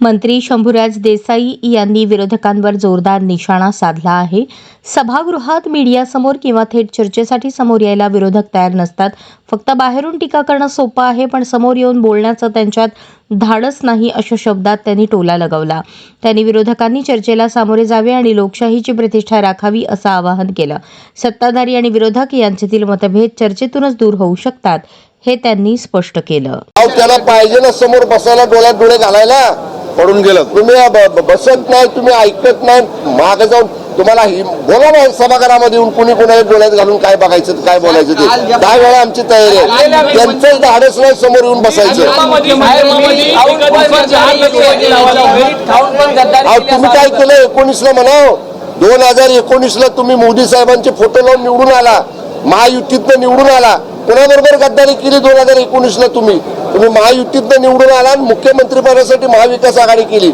मंत्री शंभूराज देसाई यांनी विरोधकांवर जोरदार निशाणा साधला आहे. सभागृहात मीडियासमोर किंवा थेट चर्चेसाठी समोर यायला विरोधक तयार नसतात. फक्त बाहेरून टीका करणं सोपं आहे पण समोर येऊन बोलण्याचं त्यांच्यात धाडस नाही अशा शब्दात त्यांनी टोला लगावला. त्यांनी विरोधकांनी चर्चेला सामोरे जावे आणि लोकशाहीची प्रतिष्ठा राखावी असं आवाहन केलं. सत्ताधारी आणि विरोधक यांच्यातील मतभेद चर्चेतूनच दूर होऊ शकतात हे त्यांनी स्पष्ट केलं. त्याला पाहिजे ना समोर बसायला डोळ्यात डोळे घालायला. पडून गेलं तुम्ही बसत नाही तुम्ही ऐकत नाही मागे जाऊन तुम्हाला ही बोला ना सभागृहामध्ये येऊन कुणी कुणाला डोळ्यात घालून काय बघायचं काय बोलायचं ते दहा वेळा आमची तयारी आहे त्यांचंच धाडस नाही समोर येऊन बसायचं तुम्ही काय केलं एकोणीसला म्हणाव दोन हजार एकोणीसला तुम्ही मोदी साहेबांचे फोटो लावून निवडून आला महायुतीतनं निवडून आला कोणाबरोबर गद्दारी केली दोन हजार एकोणीसला तुम्ही तुम्ही महायुतीतनं निवडून आला आणि मुख्यमंत्रीपदासाठी महाविकास आघाडी केली.